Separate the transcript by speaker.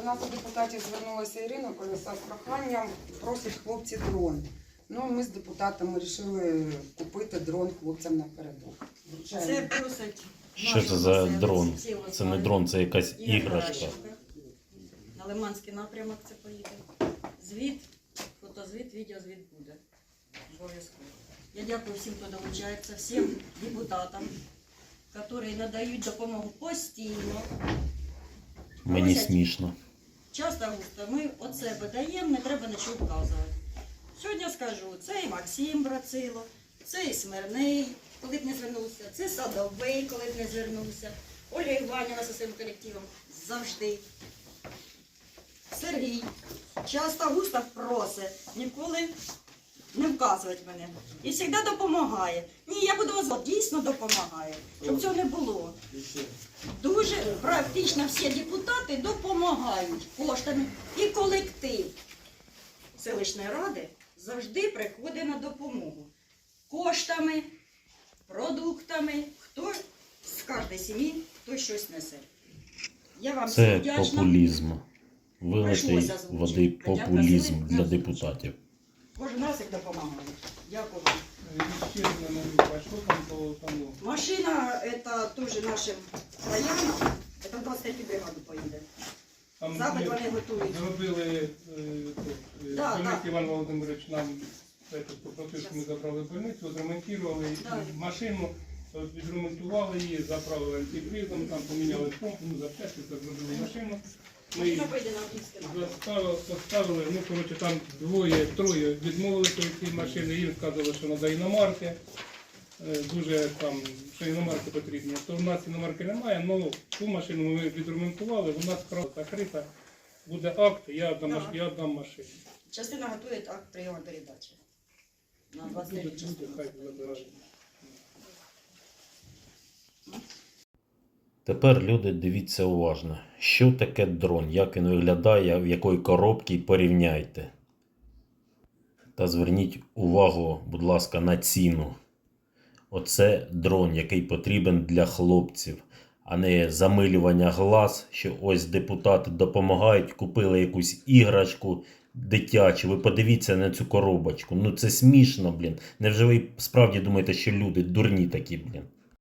Speaker 1: До нас до депутатів звернулася Ірина Колеса з проханням, просять хлопці дрон. Ну, ми з депутатами вирішили купити дрон хлопцям на передок.
Speaker 2: Це просить.
Speaker 3: Що це за дрон? Це не дрон, це якась іграшка.
Speaker 2: На Лиманський напрямок це поїде. Звіт, фотозвіт, відеозвіт буде. Обов'язково. Я дякую всім, хто долучається, всім депутатам, які надають допомогу постійно.
Speaker 3: Мені смішно.
Speaker 2: Часто густо ми от себе даємо, не треба нічого вказувати. Сьогодні скажу, це і Максим Брацило, це і Смирний, коли б не звернувся, це Садовий, коли б не звернувся, Оля Іванівна зі своїм колективом завжди. Сергій часто густо просить, ніколи не вказувати мене. І завжди допомагає. Ні, я буду вас дійсно допомагає, щоб цього не було. Дуже практично всі депутати допомагають коштами і колектив селищної ради завжди приходить на допомогу. Коштами, продуктами, хто з кожної сім'ї хто щось несе. Я вам
Speaker 3: Це
Speaker 2: вдячна.
Speaker 3: популізм. Вилитий води популізм для депутатів.
Speaker 2: Кожен раз їх допомагають. Дякую. вам. Машина это тоже нашим краянам. Это в 23 бригаду поїде. Запит вони готують.
Speaker 4: зробили, е, е,
Speaker 2: Да, да.
Speaker 4: Іван Володимирович нам е, попросив, що ми забрали больницю, відремонтували
Speaker 2: Да.
Speaker 4: машину, відремонтували її, заправили антифризом, там поміняли помпу, ну, запчасти, зробили машину. Ми
Speaker 2: Київське напрямок.
Speaker 4: заставили, поставили, ну, коротше, там двоє, троє відмовилися від цієї машини, їм сказали, що треба іномарки. Е, Дуже там, що іномарки потрібні. То в нас іномарки немає, але ту машину ми відремонтували, у нас справа закрита. Буде акт, я дам, маш- я дам машину.
Speaker 2: Частина готує акт прийому передачі. На 23
Speaker 4: Буде,
Speaker 3: Тепер люди дивіться уважно, що таке дрон, як він виглядає, в якої коробці порівняйте. Та зверніть увагу, будь ласка, на ціну. Оце дрон, який потрібен для хлопців, а не замилювання глаз, що ось депутати допомагають, купили якусь іграшку дитячу. Ви подивіться на цю коробочку. Ну це смішно, блін. Невже ви справді думаєте, що люди дурні такі, блін?